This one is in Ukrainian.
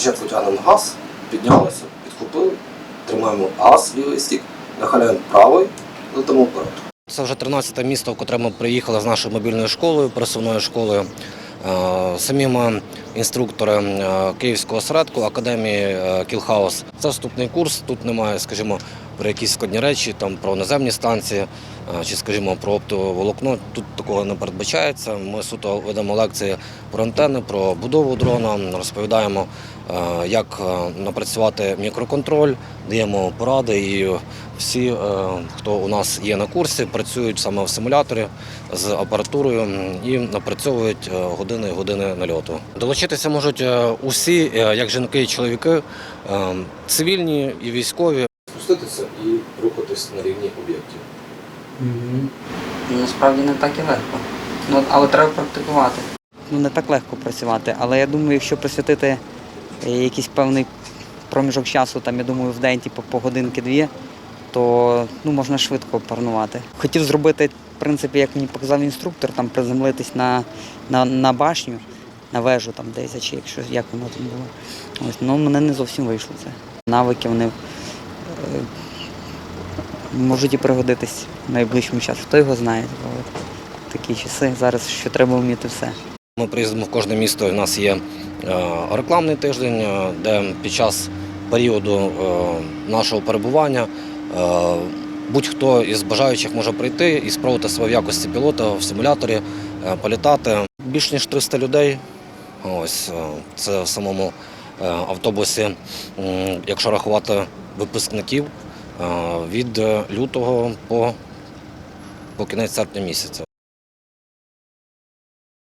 Спочатку тягнемо газ, піднялися, підхопили, тримаємо газ лівий стік, нахиляємо правий, летимо вперед. Це вже 13 місто, в котре ми приїхали з нашою мобільною школою, пересувною школою. Е, Самі ми інструктори е, Київського осередку Академії е, Кілхаус. Це вступний курс. Тут немає, скажімо, про якісь складні речі, там про наземні станції е, чи, скажімо, про оптоволокно. Тут такого не передбачається. Ми суто ведемо лекції про антени, про будову дрона, розповідаємо, е, як е, напрацювати мікроконтроль, даємо поради. І всі, хто у нас є на курсі, працюють саме в симуляторі з апаратурою і напрацьовують години і години нальоту. Долучитися можуть усі, як жінки і чоловіки, цивільні і військові. Спуститися і рухатись на рівні об'єктів. Ну, Насправді не так і легко. Ну, але треба практикувати. Ну не так легко працювати, але я думаю, якщо присвятити е, якийсь певний проміжок часу, там я думаю, в день, типу, по годинки-дві, то ну, можна швидко опанувати. Хотів зробити, в принципі, як мені показав інструктор, там приземлитись на, на, на башню, на вежу там десь, чи якщо як воно там було. Ось, ну, мене не зовсім вийшло це. Навики вони можуть і пригодитись в найближчому часу. Хто його знає? Такі часи зараз, що треба вміти все. Ми приїздимо в кожне місто. У нас є е, рекламний тиждень, е, де під час періоду е, нашого перебування будь-хто із бажаючих може прийти і спробувати себе в якості пілота в симуляторі політати. Більш ніж 300 людей. Ось це в самому е, автобусі, М, якщо рахувати випускників е, від лютого по, по кінець серпня місяця.